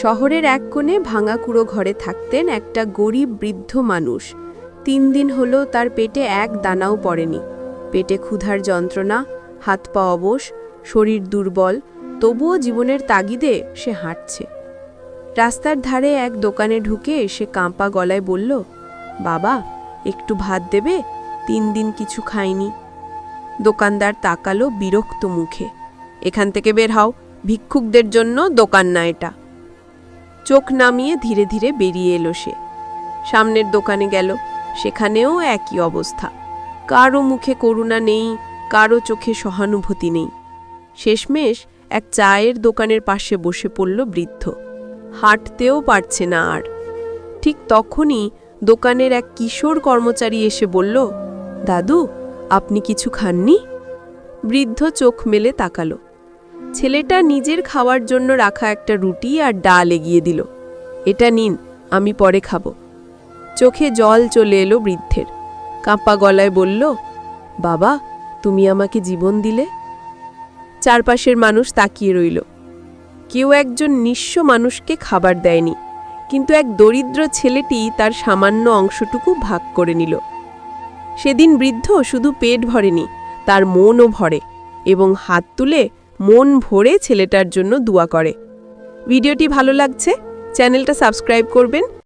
শহরের এক কোণে ভাঙা কুড়ো ঘরে থাকতেন একটা গরিব বৃদ্ধ মানুষ। তিন দিন হলো তার পেটে এক দানাও পড়েনি। পেটে ক্ষুধার যন্ত্রণা, হাত পা অবশ, শরীর দুর্বল, তবুও জীবনের তাগিদে সে হাঁটছে। রাস্তার ধারে এক দোকানে ঢুকে সে কাঁপা গলায় বলল, বাবা, একটু ভাত দেবে? তিন দিন কিছু খাইনি। দোকানদার তাকালো বিরক্ত মুখে। এখান থেকে বের হও, ভিক্ষুকদের জন্য দোকান না এটা। চোখ নামিয়ে ধীরে ধীরে বেরিয়ে এলো সে। সামনের দোকানে গেল, সেখানেও একই অবস্থা। কারও মুখে করুণা নেই, কারও চোখে সহানুভূতি নেই। শেষমেশ এক চায়ের দোকানের পাশে বসে পড়ল বৃদ্ধ। হাঁটতেও পারছে না আর। ঠিক তখনই দোকানের এক কিশোর কর্মচারী এসে বলল, দাদু, আপনি কিছু খাননি? বৃদ্ধ চোখ মেলে তাকালো। ছেলেটা নিজের খাওয়ার জন্য রাখা একটা রুটি আর ডাল এগিয়ে দিল। এটা নিন, আমি পরে খাব। চোখে জল চলে এলো বৃদ্ধের। কাঁপা গলায় বলল, বাবা, তুমি আমাকে জীবন দিলে? চারপাশের মানুষ তাকিয়ে রইল। কেউ একজন নিঃস্ব মানুষকে খাবার দেয়নি, কিন্তু এক দরিদ্র ছেলেটি তার সামান্য অংশটুকু ভাগ করে নিল। সেদিন বৃদ্ধ শুধু পেট ভরেনি, তার মনও ভরে এবং হাত তুলে মন ভরে ছেলেটার জন্য দোয়া করে। ভিডিওটি ভালো লাগছে চ্যানেলটা সাবস্ক্রাইব করবেন।